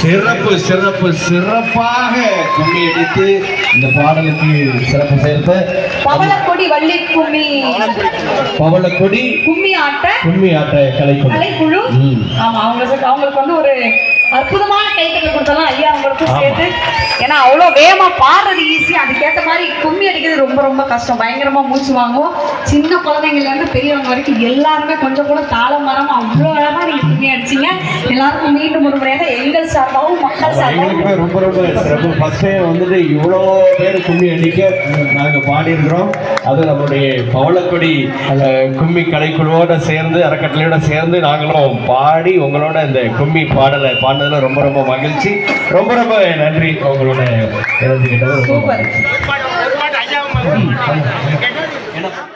சிறப்பு சிறப்பு சிறப்பாக கும்மி அடித்து இந்த பாடலுக்கு சிறப்பு சேர்த்த பவளக்கொடி வள்ளி கும்மி பவளக்கொடி கும்மி ஆட்ட கும்மி ஆட்ட கலைக்குழு கலைக்குழு. ஆமா அவங்களுக்கு அவங்களுக்கு வந்து ஒரு அற்புதமான கைத்தட்டல் கொடுத்தலாம் ஐயா அவங்களுக்கும். சேர்த்து ஏன்னா அவ்வளோ வேகமா பாடுறது ஈஸி அதுக்கேற்ற மாதிரி கும்மி அடிக்கிறது ரொம்ப ரொம்ப கஷ்டம். பயங்கரமா மூச்சு வாங்கும் சின்ன குழந்தைங்கள்ல இருந்து பெரியவங்க வரைக்கும் எல்லாருமே கொஞ்சம் கூட தாளம் மரம் அவ்வளோ அழகா நீங்க கும்மி அடிச்சீங்க. எல்லாருக்கும் மீண்டும் ஒரு முறையாக எங்கள் சார்பாகவும் மக்கள் சார்பாகவும். ரொம்ப ரொம்ப ஃபர்ஸ்ட் டைம் வந்துட்டு இவ்வளோ பேர் கும்மி அடிக்க நாங்கள் பாடியிருக்கிறோம். அது நம்மளுடைய பவளக்கொடி கும்மி கலைக்குழுவோட சேர்ந்து அறக்கட்டளையோட சேர்ந்து நாங்களும் பாடி உங்களோட இந்த கும்மி பாடலை பாடினதுல ரொம்ப ரொம்ப மகிழ்ச்சி. ரொம்ப ரொம்ப நன்றி. உங்களோட இணைஞ்சுக்கிட்டது ரொம்ப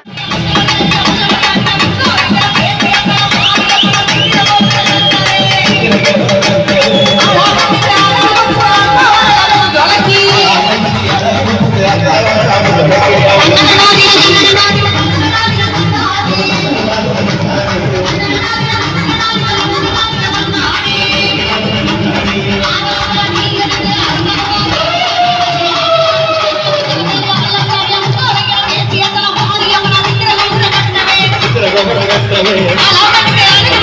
சூப்பர் மகிழ்ச்சி.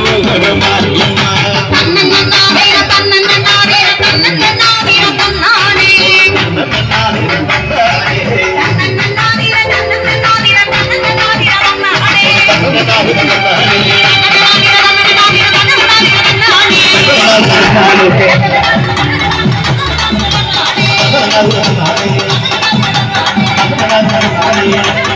உன்னரவு ஒரு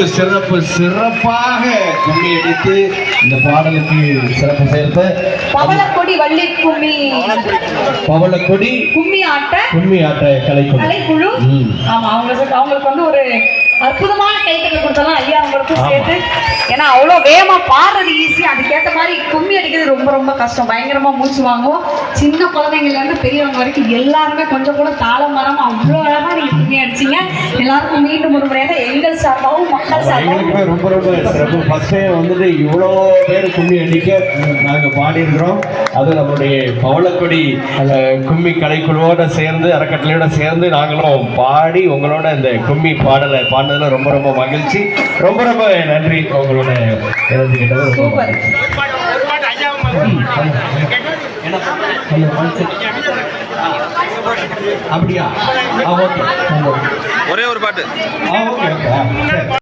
சிறப்பு சிறப்பு சிறப்பாக கும்மி அடித்து இந்த பாடலுக்கு சிறப்பு சேர்த்த பவளக்கொடி வள்ளி கும்மி. பவளக்கொடி கும்மி ஆட்ட கும்மி ஆட்ட கலைக்குழு. கலைக்குழு. ம். ஆமா அவங்களுக்கு அவங்களுக்கு வந்து ஒரு அற்புதமான கைத்தட்டல் கொடுத்தலாம் ஐயா அவங்களுக்கும். சேர்த்து. ஏன்னா அவ்வளோ வேகமா பாடுறது ஈஸி அதுக்கேற்ற மாதிரி கும்மி அடிக்கிறது ரொம்ப ரொம்ப கஷ்டம். பயங்கரமா மூச்சு வாங்கும் சின்ன குழந்தைங்கள்ல இருந்து பெரியவங்க வரைக்கும் எல்லாருமே கொஞ்சம் கூட தாளம் மரம் அவ்வளோ அழகா நீங்க கும்மி அடிச்சீங்க. எல்லாருக்கும் மீண்டும் ஒரு முறையாக எங்கள் சார்பாகவும் மக்கள் சார்பாகவும். ரொம்ப ரொம்ப சிறப்பு. ஃபர்ஸ்ட் டைம் வந்துட்டு இவ்வளோ பேர் கும்மி அடிக்க நாங்கள் பாடியிருக்கிறோம். அது நம்மளுடைய பவளக்கொடி கும்மி கலைக்குழுவோட சேர்ந்து அறக்கட்டளையோட சேர்ந்து நாங்களும் பாடி உங்களோட இந்த கும்மி பாடலை பாடினதுல ரொம்ப ரொம்ப மகிழ்ச்சி. ரொம்ப ரொம்ப நன்றி. உங்களோட இணைஞ்சுக்கிட்டது ரொம்ப சூப்பர் மகிழ்ச்சி. என்ன? கொஞ்சம் மனசு- அப்படியா? ஒரே ஒரு பாட்டு.